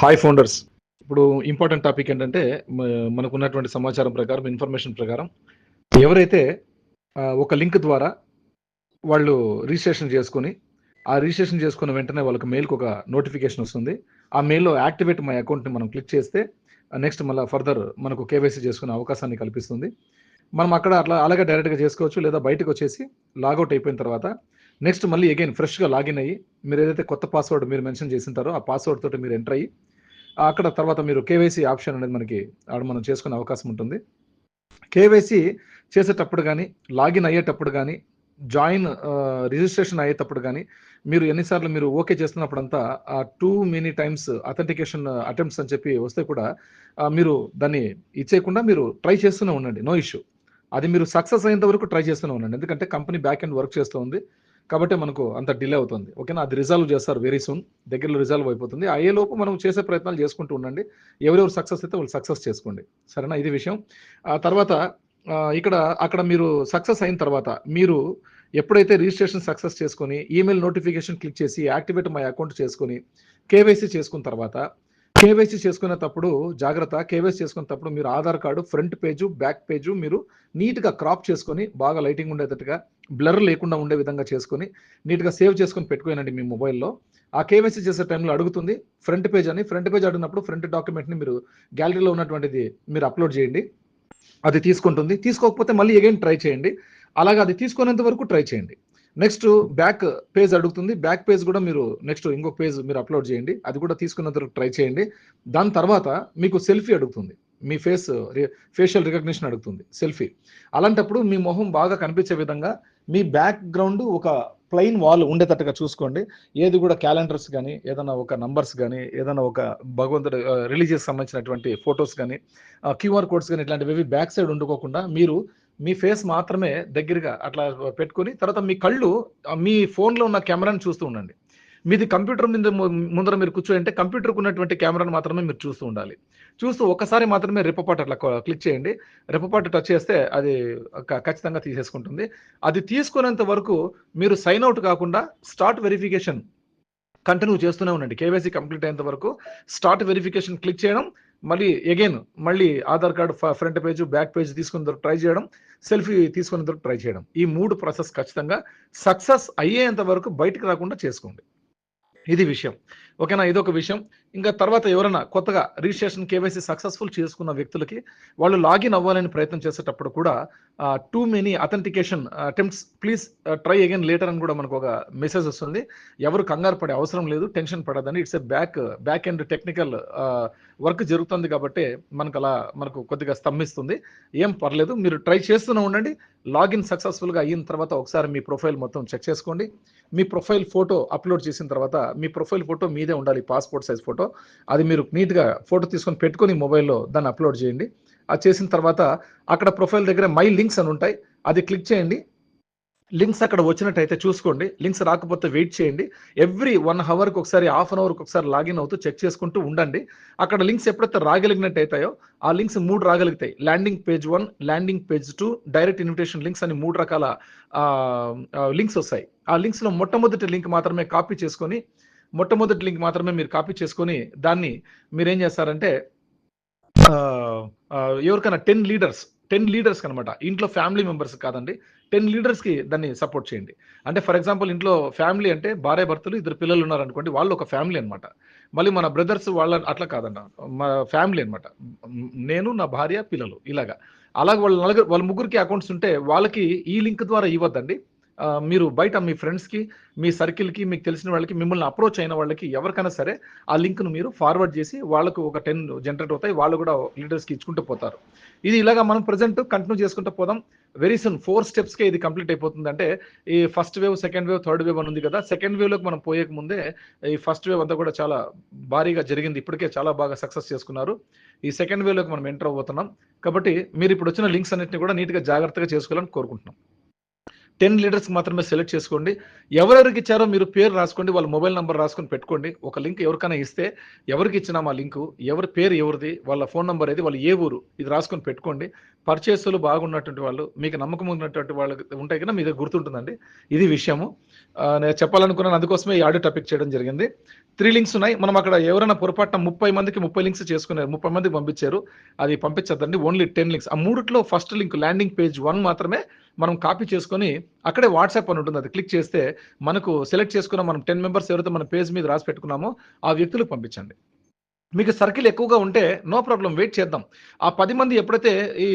Hi founders ఇప్పుడు important topic ఏంటంటే మనకున్నటువంటి మనకు ఉన్నటువంటి సమాచారం ప్రకారం ఇన్ఫర్మేషన్ ప్రకారం ఎవరైతే ఒక లింక్ ద్వారా వాళ్ళు రిజిస్ట్రేషన్ చేసుకొని ఆ రిజిస్ట్రేషన్ చేసుకున్న వెంటనే వాళ్ళకి మెయిల్కి ఒక నోటిఫికేషన్ వస్తుంది. ఆ మెయిల్లో యాక్టివేట్ మై అకౌంట్ని మనం క్లిక్ చేస్తే నెక్స్ట్ మళ్ళీ ఫర్దర్ మనకు కేవైసీ చేసుకునే అవకాశాన్ని కల్పిస్తుంది. మనం అక్కడ అట్లా అలాగే డైరెక్ట్గా చేసుకోవచ్చు లేదా బయటకు వచ్చేసి లాగౌట్ అయిపోయిన తర్వాత నెక్స్ట్ మళ్ళీ అగైన్ ఫ్రెష్గా లాగిన్ అయ్యి మీరు ఏదైతే కొత్త పాస్వర్డ్ మీరు మెన్షన్ చేసింటారో ఆ పాస్వర్డ్ తోటి మీరు ఎంటర్ అయ్యి అక్కడ తర్వాత మీరు కేవైసీ ఆప్షన్ అనేది మనకి ఆడ మనం చేసుకునే అవకాశం ఉంటుంది. కేవైసీ చేసేటప్పుడు కానీ లాగిన్ అయ్యేటప్పుడు కానీ జాయిన్ రిజిస్ట్రేషన్ అయ్యేటప్పుడు కానీ మీరు ఎన్నిసార్లు మీరు ఓకే చేస్తున్నప్పుడంతా ఆ too many times authentication attempts అని చెప్పి వస్తే కూడా మీరు దాన్ని ఇచ్చేయకుండా మీరు ట్రై చేస్తూనే ఉండండి. నో ఇష్యూ అది మీరు సక్సెస్ అయ్యేంత వరకు ట్రై చేస్తూనే ఉండండి. ఎందుకంటే కంపెనీ బ్యాక్ ఎండ్ వర్క్ చేస్తూ ఉంది. కాబట్టి మనకు అంత డిలే అవుతుంది. ఓకేనా? అది రిజాల్వ్ చేస్తారు వెరీ సూన్ దగ్గరలో రిజాల్వ్ అయిపోతుంది. అయ్యే లోపు మనం చేసే ప్రయత్నాలు చేసుకుంటూ ఉండండి. ఎవరెవరు సక్సెస్ అయితే వాళ్ళు సక్సెస్ చేసుకోండి. సరేనా? ఇది విషయం. ఆ తర్వాత ఇక్కడ అక్కడ మీరు సక్సెస్ అయిన తర్వాత మీరు ఎప్పుడైతే రిజిస్ట్రేషన్ సక్సెస్ చేసుకొని ఈమెయిల్ నోటిఫికేషన్ క్లిక్ చేసి యాక్టివేట్ మై అకౌంట్ చేసుకొని కేవైసీ చేసుకున్న తర్వాత కేవైసీ చేసుకునేటప్పుడు జాగ్రత్త కేవైసీ చేసుకునేటప్పుడు మీరు Aadhaar card front page back page మీరు నీట్గా క్రాప్ చేసుకొని బాగా లైటింగ్ ఉండేటట్టుగా బ్లర్ లేకుండా ఉండే విధంగా చేసుకొని నీట్గా సేవ్ చేసుకొని పెట్టుకోనండి మీ మొబైల్లో. ఆ కేవైసీ చేసే టైంలో అడుగుతుంది ఫ్రంట్ పేజ్ అని ఫ్రంట్ పేజ్ అడిగినప్పుడు ఫ్రంట్ డాక్యుమెంట్ని మీరు గ్యాలరీలో ఉన్నటువంటిది మీరు అప్లోడ్ చేయండి. అది తీసుకుంటుంది. తీసుకోకపోతే మళ్ళీ అగైన్ ట్రై చేయండి. అలాగే అది తీసుకునేంత వరకు ట్రై చేయండి. నెక్స్ట్ బ్యాక్ పేజ్ అడుగుతుంది. బ్యాక్ పేజ్ కూడా మీరు నెక్స్ట్ ఇంకొక పేజ్ మీరు అప్లోడ్ చేయండి. అది కూడా తీసుకున్నంత తర్వాత ట్రై చేయండి. దాని తర్వాత మీకు సెల్ఫీ అడుగుతుంది. మీ ఫేస్ ఫేషియల్ రికగ్నిషన్ అడుగుతుంది సెల్ఫీ. అలాంటప్పుడు మీ మొహం బాగా కనిపించే విధంగా మీ బ్యాక్ గ్రౌండ్ ఒక ప్లెయిన్ వాల్ ఉండేటట్టుగా చూసుకోండి. ఏది కూడా క్యాలెండర్స్ కానీ ఏదైనా ఒక నంబర్స్ కానీ ఏదైనా ఒక భగవంతుడు రిలీజియస్ సంబంధించినటువంటి ఫొటోస్ కానీ క్యూఆర్ కోడ్స్ కానీ ఇట్లాంటివి బ్యాక్ సైడ్ ఉండుకోకుండా మీరు మీ ఫేస్ మాత్రమే దగ్గరగా అట్లా పెట్టుకొని తర్వాత మీ కళ్ళు మీ ఫోన్లో ఉన్న కెమెరాని చూస్తూ ఉండండి. మీది కంప్యూటర్ మీద ము- ముందర మీరు కూర్చోంటే కంప్యూటర్కు ఉన్నటువంటి కెమెరాను మాత్రమే మీరు చూస్తూ ఉండాలి. చూస్తూ ఒక్కసారి మాత్రమే రిపపాటు అట్లా క్లిక్ చేయండి. రిపపాటు టచ్ చేస్తే అది ఖచ్చితంగా తీసేసుకుంటుంది. అది తీసుకునేంత వరకు మీరు సైన్ అవుట్ కాకుండా స్టార్ట్ వెరిఫికేషన్ కంటిన్యూ చేస్తూనే ఉండండి. కేవైసీ కంప్లీట్ అయ్యేంత వరకు స్టార్ట్ వెరిఫికేషన్ క్లిక్ చేయడం మళ్ళీ అగైన్ మళ్ళీ Aadhaar card front page back page తీసుకున్న ట్రై చేయడం సెల్ఫీ తీసుకున్న ట్రై చేయడం. ఈ మూడు ప్రాసెస్ ఖచ్చితంగా సక్సెస్ అయ్యేంత వరకు బయటకు రాకుండా చేసుకోండి. ఇది విషయం. ఓకేనా? ఇదొక విషయం. ఇంకా తర్వాత ఎవరైనా కొత్తగా రిజిస్ట్రేషన్ కేవైసీ సక్సెస్ఫుల్ చేసుకున్న వ్యక్తులకి వాళ్ళు లాగిన్ అవ్వాలని ప్రయత్నం చేసేటప్పుడు కూడా too many authentication attempts please try again later అని కూడా మనకు ఒక మెసేజ్ వస్తుంది. ఎవరు కంగారు పడే అవసరం లేదు tension పడదని it's a back back end technical work జరుగుతుంది కాబట్టి మనకు అలా మనకు కొద్దిగా స్తంభిస్తుంది. ఏం పర్లేదు మీరు ట్రై చేస్తూనే ఉండండి. లాగిన్ సక్సెస్ఫుల్గా అయిన తర్వాత ఒకసారి మీ ప్రొఫైల్ మొత్తం చెక్ చేసుకోండి. మీ ప్రొఫైల్ ఫోటో అప్లోడ్ చేసిన తర్వాత మీ ప్రొఫైల్ ఫోటో మీదే ఉండాలి పాస్పోర్ట్ సైజ్ ఫోటో అది మీరు నీట్గా ఫోటో తీసుకొని పెట్టుకొని మొబైల్లో దాన్ని అప్లోడ్ చేయండి. అది చేసిన తర్వాత అక్కడ ప్రొఫైల్ దగ్గర మై లింక్స్ అని ఉంటాయి. అది క్లిక్ చేయండి. లింక్స్ అక్కడ వచ్చినట్టయితే చూసుకోండి. లింక్స్ రాకపోతే వెయిట్ చేయండి. ఎవ్రీ వన్ అవర్కి ఒకసారి హాఫ్ అన్ అవర్కి ఒకసారి లాగిన్ అవుతూ చెక్ చేసుకుంటూ ఉండండి. అక్కడ లింక్స్ ఎప్పుడైతే రాగలిగినట్టు అవుతాయో ఆ లింక్స్ మూడు రాగలుగుతాయి. Landing page one landing page two direct invitation links అని మూడు రకాల లింక్స్ వస్తాయి. ఆ లింక్స్లో మొట్టమొదటి లింక్ మాత్రమే కాపీ చేసుకొని మొట్టమొదటి లింక్ మాత్రమే మీరు కాపీ చేసుకొని దాన్ని మీరు ఏం చేస్తారంటే ఆ, ఎవరికైనా టెన్ లీడర్స్ టెన్ లీడర్స్ అనమాట ఇంట్లో ఫ్యామిలీ మెంబర్స్ కాదండి. టెన్ లీడర్స్కి దాన్ని సపోర్ట్ చేయండి. అంటే ఫర్ ఎగ్జాంపుల్ ఇంట్లో ఫ్యామిలీ అంటే భార్య భర్తలు ఇద్దరు పిల్లలు ఉన్నారు అనుకోండి వాళ్ళు ఒక ఫ్యామిలీ అనమాట మళ్ళీ మన బ్రదర్స్ వాళ్ళ అట్లా కాదంట మా ఫ్యామిలీ అనమాట నేను నా భార్య పిల్లలు ఇలాగా. అలాగే వాళ్ళ నలుగురు వాళ్ళ ముగ్గురికి అకౌంట్స్ ఉంటే వాళ్ళకి ఈ లింక్ ద్వారా ఇవ్వద్దండి. మీరు బయట మీ ఫ్రెండ్స్కి మీ సర్కిల్కి మీకు తెలిసిన వాళ్ళకి మిమ్మల్ని అప్రోచ్ అయిన వాళ్ళకి ఎవరికైనా సరే ఆ లింక్ను మీరు ఫార్వర్డ్ చేసి వాళ్ళకు ఒక టెన్ జనరేట్ అవుతాయి వాళ్ళు కూడా లీడర్స్కి ఇచ్చుకుంటూ పోతారు. ఇది ఇలాగా మనం ప్రజెంట్ కంటిన్యూ చేసుకుంటూ పోదాం. వెరీ సన్ ఫోర్ స్టెప్స్కే ఇది కంప్లీట్ అయిపోతుంది. అంటే ఈ first wave second wave third wave అని ఉంది కదా సెకండ్ వేవ్లోకి మనం పోయేక ముందే ఈ ఫస్ట్ వేవ్ అంతా కూడా చాలా భారీగా జరిగింది. ఇప్పటికే చాలా బాగా సక్సెస్ చేసుకున్నారు. ఈ సెకండ్ వేవ్లోకి మనం ఎంటర్ అవబోతున్నాం కాబట్టి మీరు ఇప్పుడు వచ్చిన లింక్స్ అన్నింటినీ కూడా నీట్గా జాగ్రత్తగా చేసుకోవాలని కోరుకుంటున్నాం. టెన్ లీడర్స్ మాత్రమే సెలెక్ట్ చేసుకోండి. ఎవరెవరికి ఇచ్చారో మీరు పేరు రాసుకోండి వాళ్ళ మొబైల్ నెంబర్ రాసుకొని పెట్టుకోండి. ఒక లింక్ ఎవరికైనా ఇస్తే ఎవరికి ఇచ్చినాం ఆ లింకు ఎవరి పేరు ఎవరిది వాళ్ళ ఫోన్ నెంబర్ ఏది వాళ్ళు ఏ ఊరు ఇది రాసుకొని పెట్టుకోండి. పర్చేసులు బాగున్నటువంటి వాళ్ళు మీకు నమ్మకం ఉన్నటువంటి వాళ్ళు ఉంటే కదా మీకు గుర్తుంటుందండి. ఇది విషయము. నేను చెప్పాలనుకున్నాను అందుకోసమే ఈ ఆడియో టాపిక్ చేయడం జరిగింది. త్రీ లింక్స్ ఉన్నాయి. మనం అక్కడ ఎవరైనా పొరపాటున ముప్పై మందికి ముప్పై లింక్స్ చేసుకున్నారు ముప్పై మందికి పంపించారు అది పంపించద్దండి. Only ten links. ఆ మూడిట్లో first link landing page one మాత్రమే మనం కాపీ చేసుకొని అక్కడే వాట్సాప్ అని ఉంటుంది. అది క్లిక్ చేస్తే మనకు సెలెక్ట్ చేసుకున్న మనం టెన్ మెంబర్స్ ఎవరైతే మన పేజ్ మీద రాసి పెట్టుకున్నామో ఆ వ్యక్తులకు పంపించండి. మీకు సర్కిల్ ఎక్కువగా ఉంటే నో ప్రాబ్లం వెయిట్ చేద్దాం. ఆ పది మంది ఎప్పుడైతే ఈ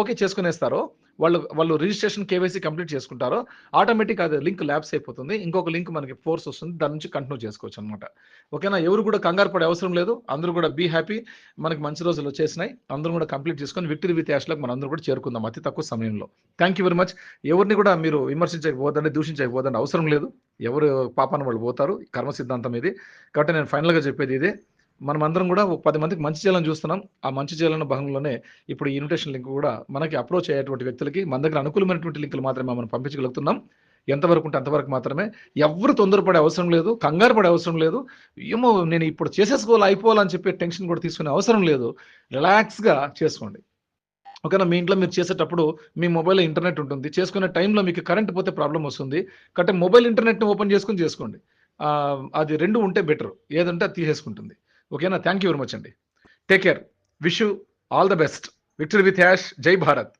ఓకే చేసుకునేస్తారో వాళ్ళు వాళ్ళు రిజిస్ట్రేషన్ కేవైసీ కంప్లీట్ చేసుకుంటారో ఆటోమేటిక్ అది లింక్ ల్యాబ్స్ అయిపోతుంది. ఇంకొక లింక్ మనకి ఫోర్స్ వస్తుంది. దాని నుంచి కంటిన్యూ చేసుకోవచ్చు అనమాట ఓకేనా? ఎవరు కూడా కంగారు పడే అవసరం లేదు. అందరూ కూడా బీ హ్యాపీ. మనకి మంచి రోజులు వచ్చేసినాయి. అందరూ కూడా కంప్లీట్ చేసుకొని విక్టరీ విత్ యాష్లకు మనం అందరూ కూడా చేరుకుందాం అతి తక్కువ సమయంలో. థ్యాంక్ యూ వెరీ మచ్ ఎవరిని కూడా మీరు విమర్శించకపోదండి దూషించకపోదండి అవసరం లేదు. ఎవరు పాపాన వాళ్ళు పోతారు. కర్మ సిద్ధాంతం ఇది. కాబట్టి నేను ఫైనల్గా చెప్పేది ఇదే. మనం అందరం కూడా ఒక పది మందికి మంచి చేయాలని చూస్తున్నాం. ఆ మంచి చేయాలన్న భాగంలోనే ఇప్పుడు ఈ ఇన్విటేషన్ లింక్ కూడా మనకి అప్రోచ్ అయ్యేటువంటి వ్యక్తులకి మన దగ్గర అనుకూలమైనటువంటి లింకులు మాత్రమే మనం పంపించగలుగుతున్నాం. ఎంతవరకు ఉంటే అంతవరకు మాత్రమే. ఎవరు తొందరపడే అవసరం లేదు కంగారు పడే అవసరం లేదు. ఏమో నేను ఇప్పుడు చేసేసుకోవాలి అయిపోవాలని చెప్పి టెన్షన్ కూడా తీసుకునే అవసరం లేదు. రిలాక్స్గా చేసుకోండి. ఓకేనా? మీ ఇంట్లో మీరు చేసేటప్పుడు మీ మొబైల్లో ఇంటర్నెట్ ఉంటుంది. చేసుకునే టైంలో మీకు కరెంట్ పోతే ప్రాబ్లం వస్తుంది. కాబట్టి మొబైల్ ఇంటర్నెట్ని ఓపెన్ చేసుకుని చేసుకోండి. అది రెండు ఉంటే బెటర్ ఏదంటే అది తీసేసుకుంటుంది. ఓకేనా? థ్యాంక్ యూ వెరీ మచ్ అండి. Take care wish you all the best victory with hash Jai Bharat